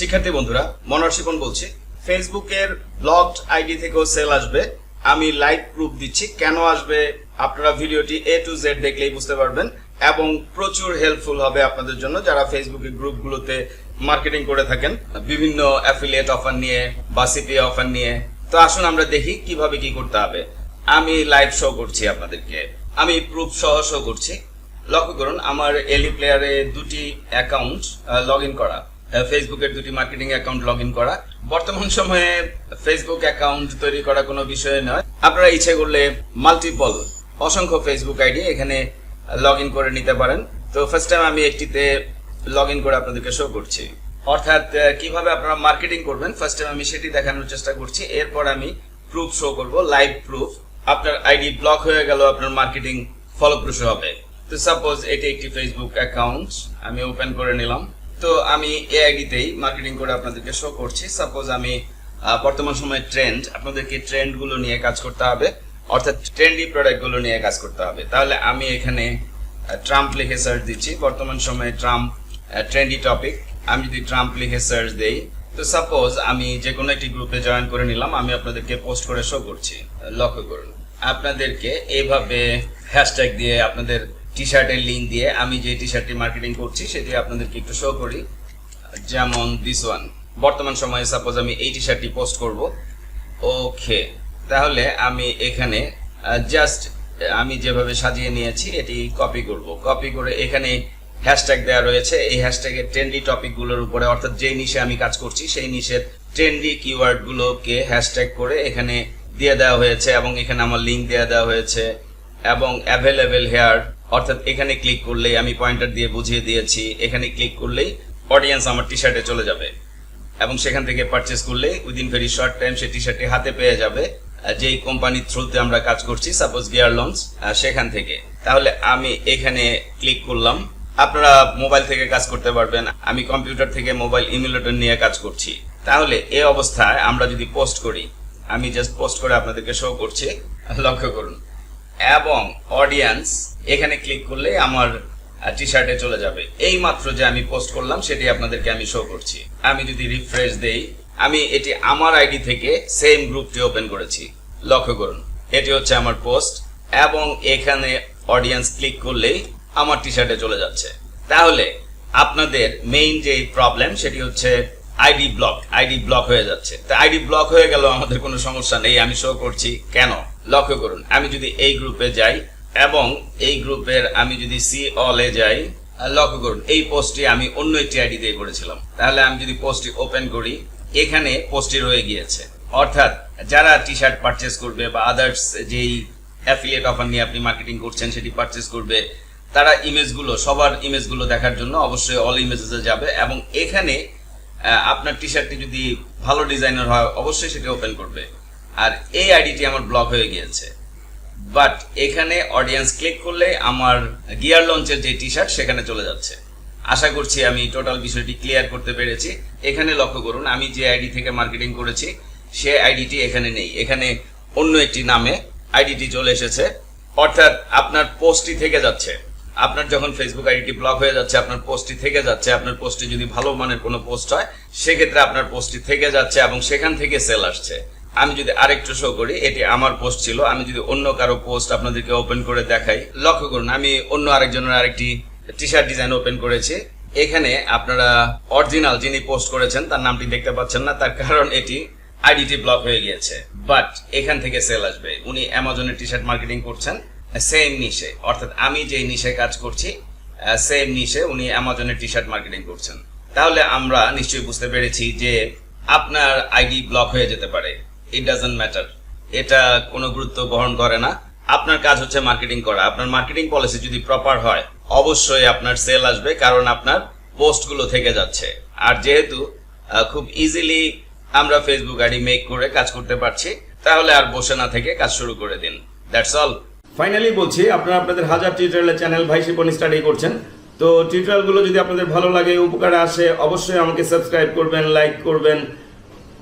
শিক্ষার্থী বন্ধুরা, মনোহর শিপন বলছি। ফেসবুকের ব্লগড আইডি থেকেও সেল আসবে। আমি লাইভ প্রুফ দিচ্ছি কেন আসবে, আপনারা ভিডিওটি এ টু জেড দেখলেই বুঝতে পারবেন এবং প্রচুর হেল্পফুল হবে আপনাদের জন্য যারা ফেসবুকের গ্রুপগুলোতে মার্কেটিং করে থাকেন। বিভিন্ন অ্যাফিলিয়েট অফার নিয়ে বা সিপিএ অফার নিয়ে। তো আসুন আমরা দেখি কীভাবে কি করতে হবে। আমি লাইভ শো করছি আপনাদেরকে। আমি প্রুফ সহ শো করছি। লক্ষ্য করুন, আমার এলি প্লেয়ারে দুটি অ্যাকাউন্ট লগ ইন করা। ফেসবুকের দুটি মার্কেটিং অ্যাকাউন্ট লগ করা। বর্তমান সময়ে ফেসবুক অ্যাকাউন্ট তৈরি করা কোনো বিষয় নয়। আপনারা ইচ্ছে করলে মাল্টিপল অসংখ্য ফেসবুক আইডি এখানে লগ করে নিতে পারেন। তো ফার্স্ট টাইম আমি একটিতে লগ করে আপনাদেরকে শো করছি। অর্থাৎ কীভাবে আপনারা মার্কেটিং করবেন ফার্স্ট টাইম আমি সেটি দেখানোর চেষ্টা করছি। এরপর আমি প্রুফ শো করব লাইভ প্রুফ আপনার আইডি ব্লক হয়ে গেল, আপনার মার্কেটিং ফলপ্রসূ হবে। তো সাপোজ এটি একটি ফেসবুক অ্যাকাউন্ট আমি ওপেন করে নিলাম। তো আমি এই আইডিতেই মার্কেটিং করে আপনাদেরকে শো করছি। সাপোজ আমি বর্তমান সময়ে ট্রেন্ড আপনাদেরকে ট্রেন্ডগুলো নিয়ে কাজ করতে হবে, অর্থাৎ ট্রেন্ডি প্রোডাক্টগুলো নিয়ে কাজ করতে হবে। তাহলে আমি এখানে ট্রাম্প লিখে সার্চ দিচ্ছি। বর্তমান সময়ে ট্রাম্প ট্রেন্ডি টপিক আমি যদি ট্রাম্প লিখে সার্চ দেই, তো সাপোজ আমি যে কোনো একটি গ্রুপে জয়েন করে নিলাম, আমি আপনাদেরকে পোস্ট করে শো করছি। লক্ষ্য করুন, আপনাদেরকে এইভাবে হ্যাশট্যাগ দিয়ে আপনাদের টি শার্টের লিঙ্ক দিয়ে আমি যে টি শার্টটি মার্কেটিং করছি, সেটি আপনাদেরকে একটু শো করি। যেমন দিস ওয়ান বর্তমান সময়ে সাপোজ আমি এই টি শার্টটি পোস্ট করব। ওকে তাহলে আমি এখানে জাস্ট আমি যেভাবে সাজিয়ে নিয়েছি, এটি কপি করব। কপি করে এখানে হ্যাশট্যাগ দেওয়া রয়েছে। এই হ্যাশট্যাগের ট্রেন্ডি টপিকগুলোর উপরে, অর্থাৎ যে নিশে আমি কাজ করছি, সেই নিশের ট্রেন্ডি কিওয়ার্ডগুলোকে হ্যাশট্যাগ করে এখানে দিয়ে দেওয়া হয়েছে এবং এখানে আমার লিঙ্ক দিয়ে দেওয়া হয়েছে। এবং অ্যাভেলেবেল হেয়ার অর্থাৎ এখানে ক্লিক করলেই আমি পয়েন্টার দিয়ে বুঝিয়ে দিয়েছি, এখানে ক্লিক করলেই অডিয়েন্স আমার টি শার্টে চলে যাবে। এবং সেখান থেকে পারচেস করলে উইদিন ভেরি শর্ট টাইম সেই টি শার্টটি হাতে পেয়ে যাবে। যেই কোম্পানির থ্রুতে আমরা কাজ করছি সাপোজ গিয়ার লঞ্চ সেখান থেকে। তাহলে আমি এখানে ক্লিক করলাম। আপনারা মোবাইল থেকে কাজ করতে পারবেন। আমি কম্পিউটার থেকে মোবাইল ইমুলেটর নিয়ে কাজ করছি। তাহলে এই অবস্থায় আমরা যদি পোস্ট করি, আমি জাস্ট পোস্ট করে আপনাদেরকে শো করছি। লক্ষ্য করুন। এবং অডিয়েন্স এখানে ক্লিক করলে আমার টি শার্টে চলে যাবে। এই মাত্র যে আমি পোস্ট করলাম, সেটি আপনাদেরকে আমি শো করছি। আমি যদি রিফ্রেশ দেই, আমি এটি আমার আইডি থেকে সেম গ্রুপটি ওপেন করেছি। লক্ষ্য করুন, এটি হচ্ছে আমার পোস্ট এবং এখানে অডিয়েন্স ক্লিক করলেই আমার টি শার্টে চলে যাচ্ছে। তাহলে, আপনাদের মেইন যে প্রবলেম সেটি হচ্ছে আইডি ব্লক আইডি ব্লক হয়ে যাচ্ছে। তা আইডি ব্লক হয়ে গেল আমাদের কোনো সমস্যা নেই, আমি শো করছি। কেন? লক্ষ্য করুন, আমি যদি এই গ্রুপে যাই এবং এই গ্রুপের আমি যদি সি অলে যাই লক্ষ্য করুন, এই পোস্টটি আমি অন্য একটি আইডি দিয়ে করেছিলাম। তাহলে আমি যদি পোস্টটি ওপেন করি, এখানে পোস্টটি রয়ে গিয়েছে। অর্থাৎ যারা টি শার্ট পারচেস করবে বা আদার্স যেই অ্যাফিলিয়েট অফার নিয়ে আপনি মার্কেটিং করছেন, সেটি পারচেস করবে, তারা ইমেজগুলো, সবার ইমেজগুলো দেখার জন্য অবশ্যই অল ইমেজেসে যাবে এবং এখানে আপনার টি শার্টটি যদি ভালো ডিজাইনার হয়, অবশ্যই সেটা ওপেন করবে। আর এই আইডিটি আমার ব্লক হয়ে গিয়েছে। বাট এখানে অডিয়েন্স ক্লিক করলে আমার গিয়ার লঞ্চের যে টি শার্ট সেখানে চলে যাচ্ছে। আশা করছি আমি টোটাল বিষয়টি ক্লিয়ার করতে পেরেছি। এখানে লক্ষ্য করুন, আমি যে আইডি থেকে মার্কেটিং করেছি, সে আইডিটি এখানে নেই। এখানে অন্য একটি নামে আইডিটি চলে এসেছে। অর্থাৎ আপনার পোস্টটি থেকে যাচ্ছে। আপনার যখন ফেসবুক আইডিটি ব্লক হয়ে যাচ্ছে, আপনার পোস্টটি থেকে যাচ্ছে। আপনার পোস্টে যদি ভালো মানের কোনো পোস্ট হয়, সেক্ষেত্রে আপনার পোস্টটি থেকে যাচ্ছে এবং সেখান থেকে সেল আসছে। আমি যদি আরেকটু শো করি, এটি আমার পোস্ট ছিল। আমি যদি অন্য কারও পোস্ট আপনাদেরকে ওপেন করে দেখাই, লক্ষ্য করুন, আমি অন্য আরেকজনের আরেকটি টি শার্ট ডিজাইন ওপেন করেছি। এখানে আপনারা অরিজিনাল যিনি পোস্ট করেছেন, তার নামটি দেখতে পাচ্ছেন না, তার কারণ এটি আইডিটি ব্লক হয়ে গিয়েছে। বাট এখান থেকে সেল আসবে। উনি অ্যামাজনের টি শার্ট মার্কেটিং করছেন সেম নিশে অর্থাৎ আমি যেই নিশে কাজ করছি সেম নিশে উনি অ্যামাজনের টি শার্ট মার্কেটিং করছেন। তাহলে আমরা নিশ্চয়ই বুঝতে পেরেছি যে আপনার আইডি ব্লক হয়ে যেতে পারে। ইট ডাজন্ট ম্যাটার এটা কোনো গুরুত্ব বহন করে না। আপনার কাজ হচ্ছে মার্কেটিং করা। আপনার মার্কেটিং পলিসি যদি প্রপার হয়, অবশ্যই আপনার সেল আসবে কারণ আপনার পোস্টগুলো থেকে যাচ্ছে। আর যেহেতু খুব ইজিলি আমরা ফেসবুক আইডি মেক করে কাজ করতে পারছি, তাহলে আর বসে না থেকে কাজ শুরু করে দিন। দ্যাটস অল ফাইনালি বলছি, আপনারা আপনাদের হাজার টিউটোরিয়ালের চ্যানেল ভাই শিপন স্টাডি করছেন। তো টিউটোরিয়ালগুলো যদি আপনাদের ভালো লাগে, উপকারে আসে, অবশ্যই আমাকে সাবস্ক্রাইব করবেন লাইক করবেন।